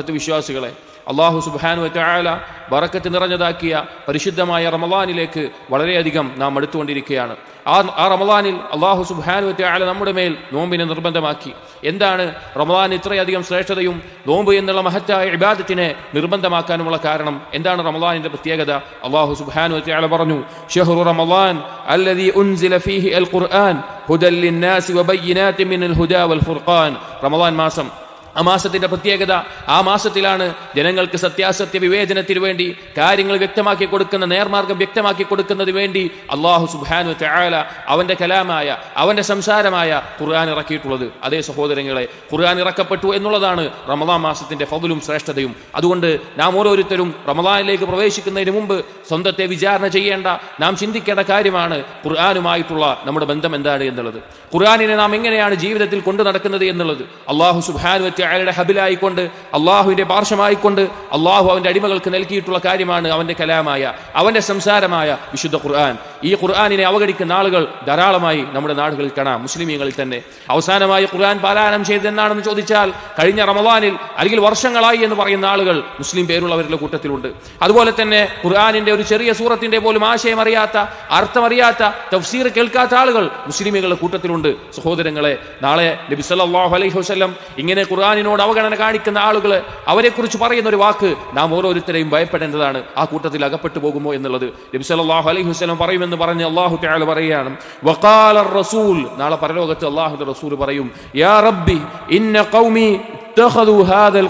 സത്യവിശ്വാസികളെ അള്ളാഹു സുബാനു വാല ബറക്കത്ത് നിറഞ്ഞതാക്കിയ പരിശുദ്ധമായ റമലാനിലേക്ക് വളരെയധികം നാം അടുത്തുകൊണ്ടിരിക്കുകയാണ്. ആ ആ റമലാനിൽ അള്ളാഹു സുബാനു വാല നമ്മുടെ മേൽ നോമ്പിനെ നിർബന്ധമാക്കി. എന്താണ് റമലാൻ ഇത്രയധികം ശ്രേഷ്ഠതയും നോമ്പ് എന്നുള്ള മഹത്തായ ഇബാദത്തിനെ നിർബന്ധമാക്കാനുമുള്ള കാരണം? എന്താണ് റമലാനിന്റെ പ്രത്യേകത? അള്ളാഹു സുബാനു വാല പറഞ്ഞു ഷെഹ്റു റമലാൻ അല്ലദി ഉൻസില ഫീഹി അൽ ഖുർആൻ ഹുദൽ ലിന്നാസി വബയ്യിനാതി മിനൽ ഹുദാ വൽ ഫുർഖാൻ. റമലാൻ മാസം ആ മാസത്തിന്റെ പ്രത്യേകത ആ മാസത്തിലാണ് ജനങ്ങൾക്ക് സത്യാസത്യ വിവേചനത്തിന് വേണ്ടി കാര്യങ്ങൾ വ്യക്തമാക്കി കൊടുക്കുന്ന നേർമാർഗം വ്യക്തമാക്കി കൊടുക്കുന്നതിന് വേണ്ടി അള്ളാഹു സുബാനു ചായാല അവന്റെ കലാമായ അവന്റെ സംസാരമായ ഖുർആൻ ഇറക്കിയിട്ടുള്ളത്. അതേ സഹോദരങ്ങളെ ഖുർആൻ ഇറക്കപ്പെട്ടു എന്നുള്ളതാണ് റമദാൻ മാസത്തിന്റെ ഫതിലും ശ്രേഷ്ഠതയും. അതുകൊണ്ട് നാം ഓരോരുത്തരും റമദാനിലേക്ക് പ്രവേശിക്കുന്നതിന് മുമ്പ് സ്വന്തത്തെ വിചാരണ ചെയ്യേണ്ട നാം ചിന്തിക്കേണ്ട കാര്യമാണ് ഖുർആാനുമായിട്ടുള്ള നമ്മുടെ ബന്ധം എന്താണ് എന്നുള്ളത്. ഖുർആാനിനെ നാം എങ്ങനെയാണ് ജീവിതത്തിൽ കൊണ്ടു നടക്കുന്നത് എന്നുള്ളത്. അള്ളാഹു സുബാനു അയാളുടെ ഹബിലായിക്കൊണ്ട് അള്ളാഹുവിന്റെ പാർശ്വമായിക്കൊണ്ട് അള്ളാഹു അവന്റെ അടിമകൾക്ക് നൽകിയിട്ടുള്ള കാര്യമാണ് അവന്റെ കലാമായ അവന്റെ സംസാരമായ വിശുദ്ധ ഖുർആൻ. ഈ ഖുർആാനിനെ അവഗണിക്കുന്ന ആളുകൾ ധാരാളമായി നമ്മുടെ നാടുകളിൽ കാണാം മുസ്ലിമീങ്ങളിൽ തന്നെ. അവസാനമായി ഖുർആൻ പാരായണം ചെയ്തെന്നാണെന്ന് ചോദിച്ചാൽ കഴിഞ്ഞ റമദാനിൽ അല്ലെങ്കിൽ വർഷങ്ങളായി എന്ന് പറയുന്ന ആളുകൾ മുസ്ലിം പേരുള്ളവരുടെ കൂട്ടത്തിലുണ്ട്. അതുപോലെ തന്നെ ഖുർആാനിന്റെ ഒരു ചെറിയ സൂറത്തിന്റെ പോലും ആശയം അറിയാത്ത അർത്ഥമറിയാത്ത തഫ്സീർ കേൾക്കാത്ത ആളുകൾ മുസ്ലിമുകളുടെ കൂട്ടത്തിലുണ്ട്. സഹോദരങ്ങളെ നാളെ നബി സല്ലാഹു അലൈഹി വസ്ലം ഇങ്ങനെ ഖുർആാനിനോട് അവഗണന കാണിക്കുന്ന ആളുകൾ അവരെക്കുറിച്ച് പറയുന്ന ഒരു വാക്ക് നാം ഓരോരുത്തരെയും ഭയപ്പെടേണ്ടതാണ്. ആ കൂട്ടത്തിൽ അകപ്പെട്ടു പോകുമോ എന്നുള്ളത് നബി സല്ലാഹു അലൈഹി വസ്ലം പറയുമെന്ന് എന്ന് പറഞ്ഞ് അള്ളാഹു ത്യാൾ പറയുകയാണ് വക്കാല റസൂൽ നാളെ പരലോകത്ത് അള്ളാഹു റസൂൽ പറയും യാ റബ്ബി ഇന്ന കൗമി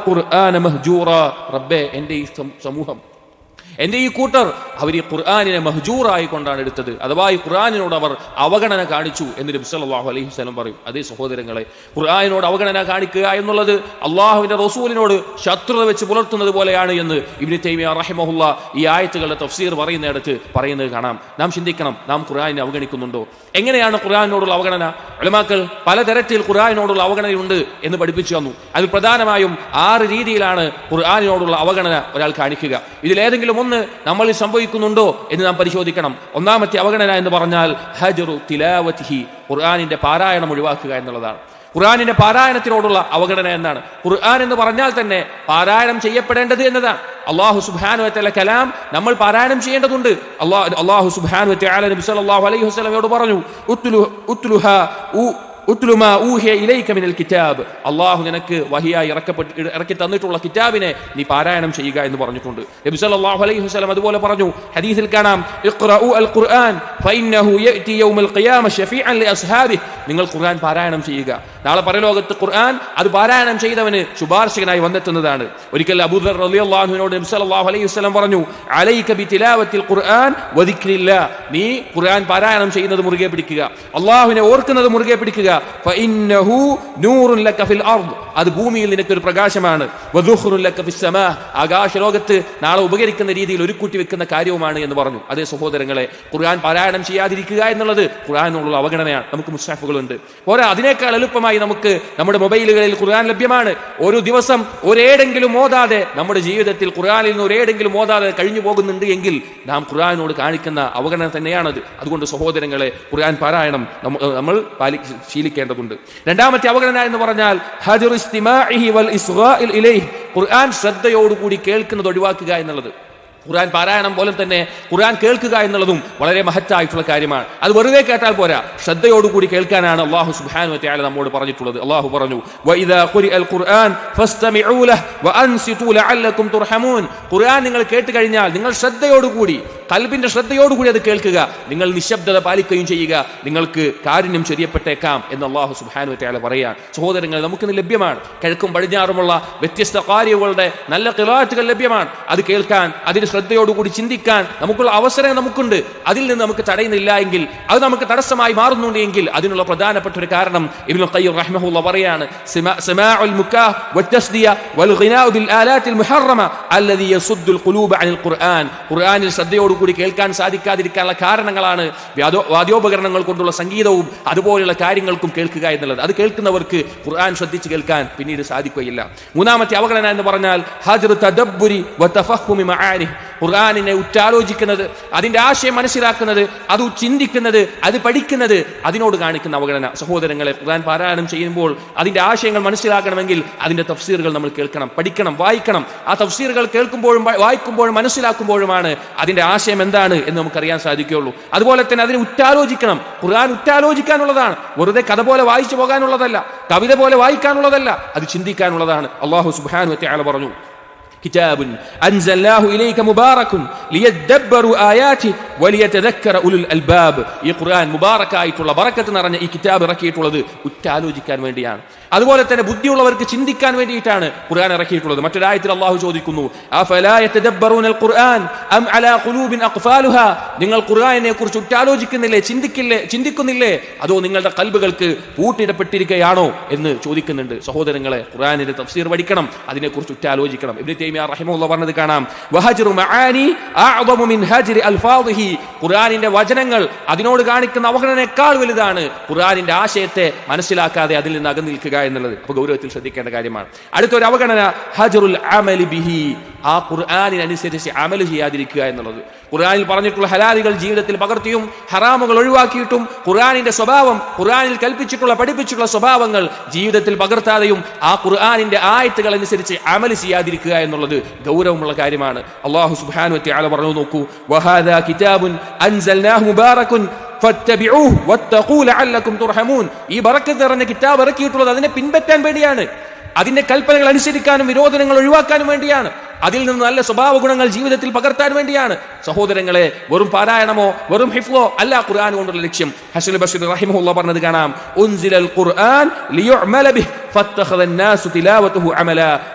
ഖുർആന റബ്ബെ റബ്ബേ എന്റെ ഈ സമൂഹം എന്റെ ഈ കൂട്ടർ അവർ ഈ ഖുർആാനിനെ മഹജൂറായി കൊണ്ടാണ് എടുത്തത്. അഥവാ ഈ ഖുർആാനിനോട് അവർ അവഗണന കാണിച്ചു എന്ന് നബി സല്ലല്ലാഹു അലൈഹി വസല്ലം പറയും. അതേ സഹോദരങ്ങളെ ഖുർആാനിനോട് അവഗണന കാണിക്കുക എന്നുള്ളത് അള്ളാഹുവിന്റെ റസൂലിനോട് ശത്രുത വെച്ച് പുലർത്തുന്നത് പോലെയാണ് എന്ന് ഇബ്നു തൈമിയ റഹിമഹുല്ല ഈ ആയത്തുകളുടെ തഫ്സീർ പറയുന്നിടത്ത് പറയുന്നത് കാണാം. നാം ചിന്തിക്കണം നാം ഖുർആാനിനെ അവഗണിക്കുന്നുണ്ടോ? എങ്ങനെയാണ് ഖുർആാനിനോടുള്ള അവഗണന? അലമാക്കൾ പലതരത്തിൽ ഖുർആാനിനോടുള്ള അവഗണനയുണ്ട് എന്ന് പഠിപ്പിച്ചു തന്നു. അതിൽ പ്രധാനമായും ആറ് രീതിയിലാണ് ഖുർആാനിനോടുള്ള അവഗണന ഒരാൾ കാണിക്കുക. ഇതിലേതെങ്കിലും ഒന്ന് നമ്മളിൽ സംഭവിക്കുന്നുണ്ടോ എന്ന് നാം പരിശോധിക്കണം. ഒന്നാമത്തെ അവഗണന എന്ന് പറഞ്ഞാൽ ഹജറു തിലാവത്തിഹി ഖുർആാനിന്റെ പാരായണം ഒഴിവാക്കുക എന്നുള്ളതാണ്. ഖുർആാനിന്റെ പാരായണത്തിനോടുള്ള അവഗണന എന്നാണ്. ഖുർആൻ എന്ന് പറഞ്ഞാൽ തന്നെ പാരായണം ചെയ്യപ്പെടേണ്ടത് എന്നതാണ്. അള്ളാഹു സുബാനു വത്തല കലാം നമ്മൾ പാരായണം ചെയ്യേണ്ടതുണ്ട്. അള്ളാഹു അള്ളാഹു സുബാനു വറ്റ നബി അലൈഹി വസ്ലമയോട് പറഞ്ഞു ഉത്ലുമാ ഊഹിയ ഇലൈക മിനൽ കിതാബ്. അള്ളാഹു നിനക്ക് വഹിയായി ഇറക്കപ്പെട്ട് ഇറക്കി തന്നിട്ടുള്ള കിതാബിനെ നീ പാരായണം ചെയ്യുക എന്ന് പറഞ്ഞിട്ടുണ്ട്. നബി സല്ലല്ലാഹു അലൈഹി വസല്ലം അതുപോലെ പറഞ്ഞു ഹദീസിൽ കാണാം ഇഖ്റഉ ഖുർആൻ ഫഇന്നഹു യഅതി യൗമൽ ഖിയാമ ഷഫീഅൻ ലി നിങ്ങൾ ഖുർആൻ പാരായണം ചെയ്യുക. നാളെ പരലോകത്ത് ഖുർആൻ അത് പാരായണം ചെയ്തവന് ശുപാർശകനായി വന്നെത്തുന്നതാണ്. ഒരിക്കൽ അബൂദർ റളിയല്ലാഹു അൻഹുവിനോട് നബി സല്ലല്ലാഹു അലൈഹി വസല്ലം പറഞ്ഞു അലൈക ഖുർആൻ വദിക്രില്ല. നീ ഖുർആൻ പാരായണം ചെയ്യുന്നത് മുറുകെ പിടിക്കുക. അള്ളാഹുവിനെ ഓർക്കുന്നത് മുറുകെ പിടിക്കുക. ഫഇന്നഹു ലക ഫിൽ അർദ്. അത് ഭൂമിയിൽ നിനക്കൊരു പ്രകാശമാണ്. ലക ആകാശ ലോകത്ത് നാളെ ഉപകരിക്കുന്ന രീതിയിൽ ഒരു കൂട്ടി വെക്കുന്ന കാര്യവുമാണ് എന്ന് പറഞ്ഞു. അതേ സഹോദരങ്ങളെ ഖുർആൻ പാരായണം ചെയ്യാതിരിക്കുക എന്നുള്ളത് ഖുർആാനുള്ള അവഗണനയാണ്. നമുക്ക് മുസ്താഫുകളുണ്ട്. പോരാ അതിനേക്കാൾ എളുപ്പമായി നമുക്ക് നമ്മുടെ മൊബൈലുകളിൽ ഖുർആൻ ലഭ്യമാണ്. ഒരു ദിവസം ഒരേടെങ്കിലും ഓതാതെ നമ്മുടെ ജീവിതത്തിൽ ഖുർആനിൽ നിന്ന് ഒരേടെങ്കിലും ഓതാതെ കഴിഞ്ഞു പോകുന്നുണ്ട് എങ്കിൽ നാം ഖുർആാനോട് കാണിക്കുന്ന അവഗണന തന്നെയാണത്. അതുകൊണ്ട് സഹോദരങ്ങളെ ഖുർആൻ പാരായണം നമ്മ- നമ്മൾ പാലി ശീലിക്കേണ്ടതുണ്ട്. രണ്ടാമത്തെ അവഗണന എന്ന് പറഞ്ഞാൽ ഖുർആൻ ശ്രദ്ധയോടുകൂടി കേൾക്കുന്നത് ഒഴിവാക്കുക എന്നുള്ളത്. ഖുർആൻ പാരായണം പോലും തന്നെ ഖുർആൻ കേൾക്കുക എന്നുള്ളതും വളരെ മഹത്തായിട്ടുള്ള കാര്യമാണ്. അത് വെറുതെ കേട്ടാൽ പോരാ. ശ്രദ്ധയോടുകൂടി കേൾക്കാനാണ് അള്ളാഹു സുബാനു വത്യാല നമ്മോട് പറഞ്ഞിട്ടുള്ളത്. അള്ളാഹു പറഞ്ഞു ഖുർആൻ നിങ്ങൾ കേട്ട് കഴിഞ്ഞാൽ നിങ്ങൾ ശ്രദ്ധയോടുകൂടി കൽബിന്റെ ശ്രദ്ധയോടുകൂടി അത് കേൾക്കുക. നിങ്ങൾ നിശബ്ദത പാലിക്കുകയും ചെയ്യുക. നിങ്ങൾക്ക് കാരുണ്യം ചൊരിയപ്പെട്ടേക്കാം എന്ന് അള്ളാഹു സുബ്ഹാനഹു വതആല പറയാൻ സഹോദരങ്ങൾ നമുക്കിന്ന് ലഭ്യമാണ്. കിഴക്കും പടിഞ്ഞാറുമുള്ള വ്യത്യസ്ത കാര്യങ്ങളുടെ നല്ല കിറാറ്റുകൾ ലഭ്യമാണ്. അത് കേൾക്കാൻ അതിന് ശ്രദ്ധയോടുകൂടി ചിന്തിക്കാൻ നമുക്കുള്ള അവസരം നമുക്കുണ്ട്. അതിൽ നിന്ന് നമുക്ക് തടയുന്നില്ല എങ്കിൽ അത് നമുക്ക് തടസ്സമായി മാറുന്നുണ്ട് എങ്കിൽ അതിനുള്ള പ്രധാനപ്പെട്ട ഒരു കാരണം ഇബ്നു ഖയ്യിം റഹ്മഹുള്ള പറയാണ്. സിമാ- സിമാഉൽ മുക്കാഹ് വത്തസ്ദിയ വൽ ഗിനാഉ ബിൽ ആലാത്തിൽ മുഹറമ അല്ലദി യസുദ്ദുൽ ഖുലൂബ അനിൽ ഖുർആൻ. ഖുർആനിൽ ശ്രദ്ധയോടുകൂടി കേൾക്കാൻ സാധിക്കാതിരിക്കാനുള്ള കാരണങ്ങളാണ് വ്യാദോ വാദ്യോപകരണങ്ങൾ കൊണ്ടുള്ള സംഗീതവും അതുപോലെയുള്ള കാര്യങ്ങൾക്കും കേൾക്കുക എന്നുള്ളത്. അത് കേൾക്കുന്നവർക്ക് ഖുർആൻ ശ്രദ്ധിച്ച് കേൾക്കാൻ പിന്നീട് സാധിക്കുകയില്ല. മൂന്നാമത്തെ അവഗണന എന്ന് പറഞ്ഞാൽ ഖുർആാനിനെ ഉറ്റാലോചിക്കുന്നത് അതിന്റെ ആശയം മനസ്സിലാക്കുന്നത് അത് ചിന്തിക്കുന്നത് അത് പഠിക്കുന്നത് അതിനോട് കാണിക്കുന്ന അവഗണന. സഹോദരങ്ങളെ ഖുർആൻ പാരായണം ചെയ്യുമ്പോൾ അതിന്റെ ആശയങ്ങൾ മനസ്സിലാക്കണമെങ്കിൽ അതിന്റെ തഫ്സീറുകൾ നമ്മൾ കേൾക്കണം പഠിക്കണം വായിക്കണം. ആ തഫ്സീറുകൾ കേൾക്കുമ്പോഴും വായിക്കുമ്പോഴും മനസ്സിലാക്കുമ്പോഴുമാണ് അതിന്റെ ആശയം എന്താണ് എന്ന് നമുക്കറിയാൻ സാധിക്കുകയുള്ളൂ. അതുപോലെ തന്നെ അതിനെ ഉറ്റാലോചിക്കണം. ഖുർആൻ ഉറ്റാലോചിക്കാനുള്ളതാണ്. വെറുതെ കഥ പോലെ വായിച്ചു പോകാനുള്ളതല്ല കവിത പോലെ വായിക്കാനുള്ളതല്ല അത് ചിന്തിക്കാനുള്ളതാണ്. അള്ളാഹു സുബാനു പറഞ്ഞു. كتاب أنزلناه إليك مبارك ليدبروا آياته വലിയ തെതക്കര ഉലുൽ അൽബാബ് ഈ ഖുർആൻ മുബാറക്കായിട്ടുള്ള ബറക്കത്ത് നിറഞ്ഞ ഈ കിതാബ് ഇറക്കിയിട്ടുള്ളത് ഉറ്റാലോചിക്കാൻ വേണ്ടിയാണ്. അതുപോലെ തന്നെ ബുദ്ധിയുള്ളവർക്ക് ചിന്തിക്കാൻ വേണ്ടിയിട്ടാണ് ഖുർആൻ ഇറക്കിയിട്ടുള്ളത്. മറ്റൊരായത്തിൽ അള്ളാഹു ചോദിക്കുന്നു നിങ്ങൾ ഖുർആനെ കുറിച്ച് ഉറ്റാലോചിക്കുന്നില്ലേ ചിന്തിക്കില്ലേ ചിന്തിക്കുന്നില്ലേ? അതോ നിങ്ങളുടെ കൽബുകൾക്ക് പൂട്ടിടപ്പെട്ടിരിക്കുകയാണോ എന്ന് ചോദിക്കുന്നുണ്ട്. സഹോദരങ്ങളെ ഖുർആനിന്റെ തഫ്സീർ പഠിക്കണം അതിനെക്കുറിച്ച് ഉറ്റാലോചിക്കണം ഇബ്നു തൈമിയ റഹിമുള്ള പറഞ്ഞത് കാണാം. വഹജറു മആനി അഅദമു മിൻ ഹജ്രി അൽഫാദിഹി ഖുർആനിന്റെ വചനങ്ങൾ അതിനോട് കാണിക്കുന്ന അവഗണനേക്കാൾ വലുതാണ് ഖുർആാനിന്റെ ആശയത്തെ മനസ്സിലാക്കാതെ അതിൽ നിന്ന് അകന്നു നിൽക്കുക എന്നുള്ളത്. അപ്പൊ ഗൗരവത്തിൽ ശ്രദ്ധിക്കേണ്ട കാര്യമാണ്. അടുത്തൊരു അവഗണന ഹജറുൽ അമലി ബിഹി. ആ ഖുർആാനിനനുസരിച്ച് അമൽ ചെയ്യാതിരിക്കുക എന്നുള്ളത്. ഖുർആനിൽ പറഞ്ഞിട്ടുള്ള ഹലാലുകൾ ജീവിതത്തിൽ പകർത്തിയും ഹറാമുകൾ ഒഴിവാക്കിയിട്ടും ഖുർആാനിന്റെ സ്വഭാവം ഖുർആനിൽ കൽപ്പിച്ചിട്ടുള്ള പഠിപ്പിച്ചിട്ടുള്ള സ്വഭാവങ്ങൾ ജീവിതത്തിൽ പകർത്താതെയും ആ ഖുർആാനിന്റെ ആയത്തുകൾ അനുസരിച്ച് അമൽ ചെയ്യാതിരിക്കുക എന്നുള്ളത് ഗൗരവമുള്ള കാര്യമാണ്. അള്ളാഹു സുബാനു വതആല പറഞ്ഞു നോക്കൂ. വഹാദാ കിതാബുൻ അൻസൽനാഹു തുർഹമൂൻ. ഈ നിറഞ്ഞ കിതാബ് ഇറക്കിയിട്ടുള്ളത് അതിനെ പിൻപറ്റാൻ വേണ്ടിയാണ്. അതിന്റെ കൽപ്പനകൾ അനുസരിക്കാനും വിരോധനങ്ങൾ ഒഴിവാക്കാനും വേണ്ടിയാണ്. അതിൽ നിന്ന് നല്ല സ്വഭാവ ഗുണങ്ങൾ ജീവിതത്തിൽ പകർത്താൻ വേണ്ടിയാണ്. സഹോദരങ്ങളെ വെറും പാരായണമോ വെറും ഹിഫോ അല്ല ഖുർആൻ കൊണ്ടുള്ള ലക്ഷ്യം. ഹസൻ ബഷീർ റഹിമുള്ള പറഞ്ഞത് കാണാം. ഉൻസിലൽ ഖുർആൻ ലിയുഅമല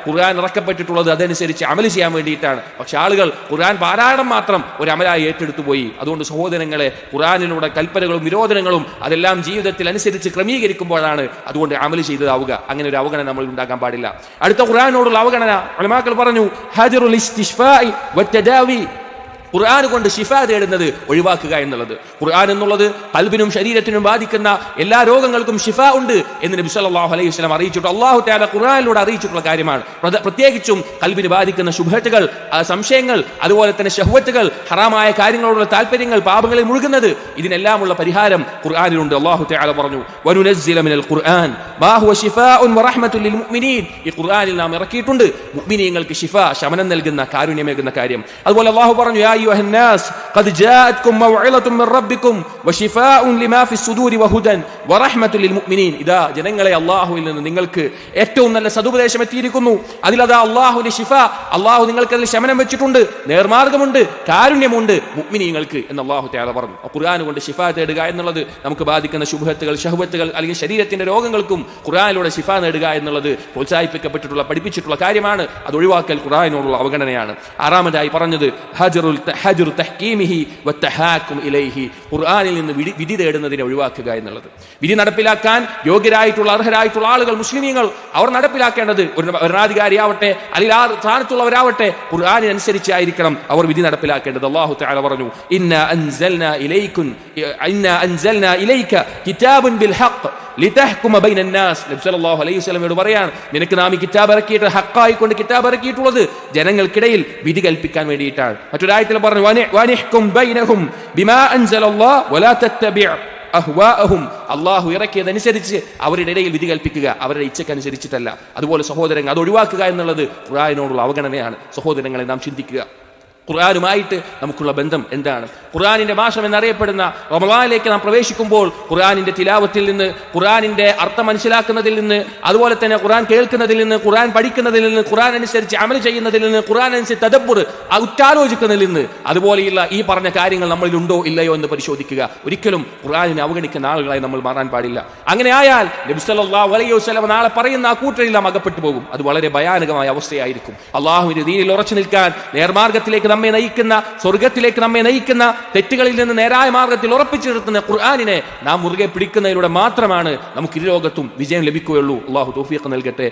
ഖുർആൻ റക്കപ്പെട്ടിട്ടുള്ളത് അതനുസരിച്ച് അമൽ ചെയ്യാൻ വേണ്ടിയിട്ടാണ്. പക്ഷെ ആളുകൾ ഖുർആൻ പാരായണം മാത്രം ഒരു അമലായി ഏറ്റെടുത്തു പോയി. അതുകൊണ്ട് സഹോദരങ്ങളെ ഖുർആനിലൂടെ കൽപ്പനകളും നിരോധനങ്ങളും അതെല്ലാം ജീവിതത്തിൽ അനുസരിച്ച് ക്രമീകരിക്കുമ്പോഴാണ് അതുകൊണ്ട് അമൽ ചെയ്തതാവുക. അങ്ങനെ ഒരു അവഗണന നമ്മൾ ഉണ്ടാക്കാൻ പാടില്ല. അടുത്ത ഖുർആനോടുള്ള അവഗണന. പറഞ്ഞു ഹജറുൽ ഖുർആൻ കൊണ്ട് ഷിഫ തേടുന്നത് ഒഴിവാക്കുക എന്നുള്ളത്. ഖുർആൻ എന്നുള്ളത് കൽബിനും ശരീരത്തിനും ബാധിക്കുന്ന എല്ലാ രോഗങ്ങൾക്കും ഷിഫ ഉണ്ട് എന്ന് നബി സല്ലല്ലാഹു അലൈഹി വസല്ലം അറിയിച്ചിട്ട് അള്ളാഹു താല ഖുർആനിലൂടെ അറിയിച്ചിട്ടുള്ള കാര്യമാണ്. പ്രത്യേകിച്ചും കൽബിന് ബാധിക്കുന്ന ശുഭത്തുകൾ സംശയങ്ങൾ അതുപോലെ തന്നെ ഷഹ്വത്തുകൾ ഹറാമായ കാര്യങ്ങളോടുള്ള താല്പര്യങ്ങൾ പാപങ്ങളിൽ മുഴുകുന്നത് ഇതിനെല്ലാമുള്ള പരിഹാരം ഖുർആനിലുണ്ട്. അള്ളാഹു താല പറഞ്ഞു വനുനസ്സില മിനൽ ഖുർആൻ ലിൽ മുഅ്മിനീൻ. ഈ ഖുർആനിൽ നാം ഇറക്കിയിട്ടുണ്ട്. മുഅ്മിനീങ്ങൾക്ക് ശിഫ ശമനം നൽകുന്ന കാരുണ്യമേകുന്ന കാര്യം. അതുപോലെ അള്ളാഹു പറഞ്ഞു അയ്യുഹൻ الناس ഖദ് ജാഅത്കും موعظة من ربكم وشفاء ലിമാ في الصدور വഹുദൻ ورحمة മുഅ്മിനീൻ ഇതാ ജനങ്ങളെ അള്ളാഹുവിൽ നിന്ന് നിങ്ങൾക്ക് ഏറ്റവും നല്ല സതുപദേശം എത്തിയിരിക്കുന്നു. അതിലതാ അള്ളാഹുവിന്റെ ശിഫ. അള്ളാഹു നിങ്ങൾക്ക് അതിൽ ശമനം വെച്ചിട്ടുണ്ട്. നേർമാർഗമുണ്ട്. കാരുണ്യമുണ്ട്. മുഅ്മിനീങ്ങൾക്ക് എന്ന് അള്ളാഹു തആല പറഞ്ഞു. ഖുർആൻ കൊണ്ട് ശിഫ തേടുക എന്നുള്ളത് നമുക്ക് ബാധിക്കുന്ന ശുഭത്തുകൾ ഷഹ്വത്തുകൾ അല്ലെങ്കിൽ ശരീരത്തിന്റെ രോഗങ്ങൾക്കും ഖുർആനിലൂടെ ശിഫ നേടുക എന്നുള്ളത് പ്രോത്സാഹിപ്പിക്കപ്പെട്ടിട്ടുള്ള പഠിപ്പിച്ചിട്ടുള്ള കാര്യമാണ്. അത് ഒഴിവാക്കൽ ഖുർആനിനോടുള്ള അവഗണനയാണ്. ആറാമതായി പറഞ്ഞത് ഹജറുൽ ഹജറു തഹ്കീമിഹി വത്തഹാക്കും ഇലൈഹി. ഖുർആനിൽ നിന്ന് വിധി വിധി തേടുന്നതിനെ ഒഴിവാക്കുക എന്നുള്ളത്. വിധി നടപ്പിലാക്കാൻ യോഗ്യരായിട്ടുള്ള അർഹരായിട്ടുള്ള ആളുകൾ മുസ്ലിമീങ്ങൾ അവർ നടപ്പിലാക്കേണ്ടത് ഒരു ഭരണാധികാരിയാവട്ടെ അല്ലെങ്കിൽ ആ സ്ഥാനത്തുള്ളവരാവട്ടെ ഖുർആാനിനനുസരിച്ചായിരിക്കണം അവർ വിധി നടപ്പിലാക്കേണ്ടത്. അള്ളാഹു താല പറഞ്ഞു ഇന്ന അൻസൽന ഇലൈക്കുൻ ഇന്ന അൻസൽന ഇലൈക കിതാബുൻ ബിൽ ഹഖ്. ലിതഹ്കുമ ബൈന നാസ് നബി സല്ലല്ലാഹു അലൈഹി വസല്ലമയോട് പറയാണ് നിനക്ക് നാം ഈ കിതാബ് ഇറക്കിയിട്ട് കൊണ്ട് കിതാബ് ഇറക്കിയിട്ടുള്ളത് ജനങ്ങൾക്കിടയിൽ വിധി കൽപ്പിക്കാൻ വേണ്ടിയിട്ടാണ്. മറ്റൊരായത്തിൽ പറഞ്ഞു "വനി- വനിഹ്കും ബൈനഹും ബിമാ അൻസലല്ലാഹ് വലാ തത്തബിഅ അഹ്വാഅഹും. അള്ളാഹു ഇറക്കിയതനുസരിച്ച് അവരുടെ ഇടയിൽ വിധി കൽപ്പിക്കുക അവരുടെ ഇച്ഛക്കനുസരിച്ചിട്ടല്ല. അതുപോലെ സഹോദരങ്ങൾ അത് ഒഴിവാക്കുക എന്നുള്ളത് ഖുർആാനിനോടുള്ള അവഗണനയാണ്. സഹോദരങ്ങളെ നാം ചിന്തിക്കുക. ഖുർആാനുമായിട്ട് നമുക്കുള്ള ബന്ധം എന്താണ്? ഖുർആാനിന്റെ മാസം എന്നറിയപ്പെടുന്ന റമലാനിലേക്ക് നാം പ്രവേശിക്കുമ്പോൾ ഖുർആാനിന്റെ തിലാവത്തിൽ നിന്ന് ഖുർആാനിന്റെ അർത്ഥം മനസ്സിലാക്കുന്നതിൽ നിന്ന് അതുപോലെ തന്നെ ഖുർആൻ കേൾക്കുന്നതിൽ നിന്ന് ഖുർആൻ പഠിക്കുന്നതിൽ നിന്ന് ഖുർആൻ അനുസരിച്ച് അമൽ ചെയ്യുന്നതിൽ നിന്ന് ഖുർആൻ അനുസരിച്ച് തദബ്ബുർ ഉറ്റാലോചിക്കുന്നതിൽ നിന്ന് അതുപോലെയുള്ള ഈ പറഞ്ഞ കാര്യങ്ങൾ നമ്മളിലുണ്ടോ ഇല്ലയോ എന്ന് പരിശോധിക്കുക. ഒരിക്കലും ഖുർആാനിനെ അവഗണിക്കുന്ന ആളുകളായി നമ്മൾ മാറാൻ പാടില്ല. അങ്ങനെ ആയാൽ നബി സല്ലല്ലാഹു അലൈഹി വസല്ലം നാളെ പറയുന്ന ആ കൂട്ടരിൽ നാം അകപ്പെട്ടു പോകും. അത് വളരെ ഭയാനകമായ അവസ്ഥയായിരിക്കും. അള്ളാഹുവിന്റെ ദീനിൽ ഉറച്ചു നിൽക്കാൻ നേർമാർഗത്തിലേക്ക് നമ്മെ നയിക്കുന്ന സ്വർഗത്തിലേക്ക് നമ്മെ നയിക്കുന്ന തെറ്റുകളിൽ നിന്ന് നേരായ മാർഗത്തിൽ ഉറപ്പിച്ചു നിർത്തുന്ന ഖുർആാനിനെ നാം മുറുകെ പിടിക്കുന്നതിലൂടെ മാത്രമാണ് നമുക്ക് ഇരുലോകത്തും വിജയം ലഭിക്കുകയുള്ളൂ. അള്ളാഹു തോഫിയൊക്കെ നൽകട്ടെ.